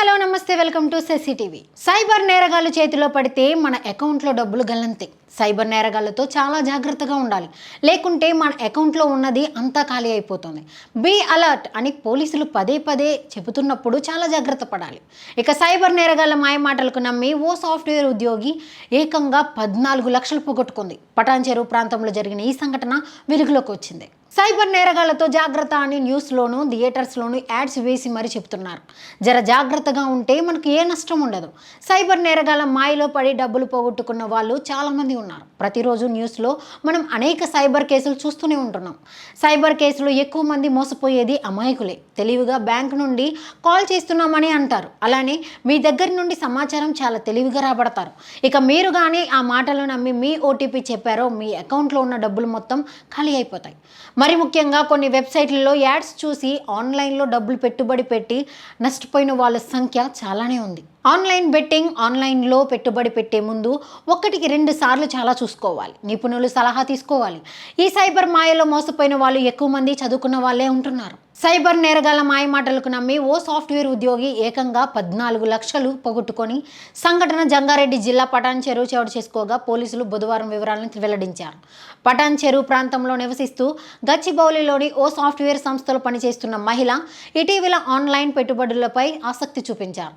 Hello namaste welcome to CCTV cyber నేరగాళ్ళు చేతిలో పడితే మన అకౌంట్లో డబ్బులు గల్లంతే. సైబర్ నేరగాళ్ళతో చాలా జాగ్రత్తగా ఉండాలి. లేకుంటే మన అకౌంట్లో ఉన్నది అంతా ఖాళీ అయిపోతుంది. బీ అలర్ట్ అని పోలీసులు పదే పదే చెబుతున్నప్పుడు చాలా జాగ్రత్త పడాలి. ఇక సైబర్ నేరగాళ్ళ మాయమాటలకు నమ్మి ఓ సాఫ్ట్వేర్ ఉద్యోగి ఏకంగా పద్నాలుగు లక్షలు పోగొట్టుకుంది. పటాన్ చెరువు ప్రాంతంలో జరిగిన ఈ సంఘటన వెలుగులోకి వచ్చింది. సైబర్ నేరగాళ్ళతో జాగ్రత్త అని న్యూస్లోను థియేటర్స్లోను యాడ్స్ వేసి మరీ చెప్తున్నారు. జర జాగ్రత్తగా ఉంటే మనకు ఏ నష్టం ఉండదు. సైబర్ నేరగాళ్ళ మాయలో పడి డబ్బులు పోగొట్టుకున్న వాళ్ళు చాలామంది ఉన్నారు. ప్రతిరోజు న్యూస్లో మనం అనేక సైబర్ కేసులు చూస్తూనే ఉంటున్నాం. సైబర్ కేసులు ఎక్కువ మంది మోసపోయేది అమాయకులే. తెలివిగా బ్యాంక్ నుండి కాల్ చేస్తున్నామని అంటారు. అలానే మీ దగ్గర నుండి సమాచారం చాలా తెలివిగా రాబడతారు. ఇక మీరు కానీ ఆ మాటలు నమ్మి మీ ఓటీపీ చెప్పారో మీ అకౌంట్లో ఉన్న డబ్బులు మొత్తం ఖాళీ అయిపోతాయి. మరి ముఖ్యంగా కొన్ని వెబ్సైట్లలో యాడ్స్ చూసి ఆన్లైన్లో డబ్బులు పెట్టుబడి పెట్టి నష్టపోయిన వాళ్ళ సంఖ్య చాలానే ఉంది. ఆన్లైన్ బెట్టింగ్ ఆన్లైన్లో పెట్టుబడి పెట్టే ముందు ఒకటికి రెండు సార్లు చాలా చూసుకోవాలి. నిపుణులు సలహా తీసుకోవాలి. ఈ సైబర్ మాయలో మోసపోయిన వాళ్ళు ఎక్కువ మంది చదువుకున్న వాళ్ళే ఉంటున్నారు. సైబర్ నేరగాల మాయమాటలకు నమ్మి ఓ సాఫ్ట్వేర్ ఉద్యోగి ఏకంగా పద్నాలుగు లక్షలు పోగొట్టుకొని సంఘటన జంగారెడ్డి జిల్లా పటాన్ చెరువు చోటు చేసుకోగా పోలీసులు బుధవారం వివరాలను వెల్లడించారు. పటాన్ చెరువు ప్రాంతంలో నివసిస్తూ గచ్చిబౌలిలోని ఓ సాఫ్ట్వేర్ సంస్థలో పనిచేస్తున్న మహిళ ఇటీవల ఆన్లైన్ పెట్టుబడులపై ఆసక్తి చూపించారు.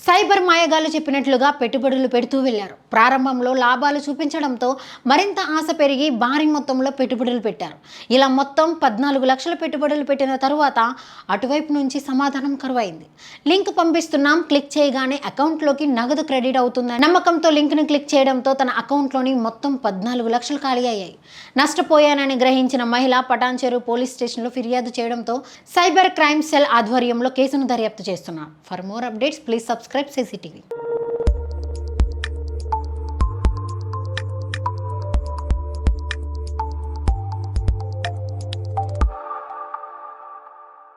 సైబర్ మాయగాళ్ళు చెప్పినట్లుగా పెట్టుబడులు పెడుతూ వెళ్ళారు ప్రారంభంలో లాభాలు చూపించడంతో మరింత ఆశ పెరిగి భారీ మొత్తంలో పెట్టుబడులు పెట్టారు. ఇలా మొత్తం పద్నాలుగు లక్షల పెట్టుబడులు పెట్టిన తరువాత అటువైపు నుంచి సమాధానం కరువైంది. లింక్ పంపిస్తున్నాం. క్లిక్ చేయగానే అకౌంట్లోకి నగదు క్రెడిట్ అవుతుందని నమ్మకంతో లింక్ను క్లిక్ చేయడంతో తన అకౌంట్లోని మొత్తం పద్నాలుగు లక్షలు ఖాళీ అయ్యాయి. నష్టపోయానని గ్రహించిన మహిళ పటాన్చేరు పోలీస్ స్టేషన్లో ఫిర్యాదు చేయడంతో సైబర్ క్రైమ్ సెల్ ఆధ్వర్యంలో కేసును దర్యాప్తు చేస్తున్నారు. For more updates please subscribe subscribe CCTV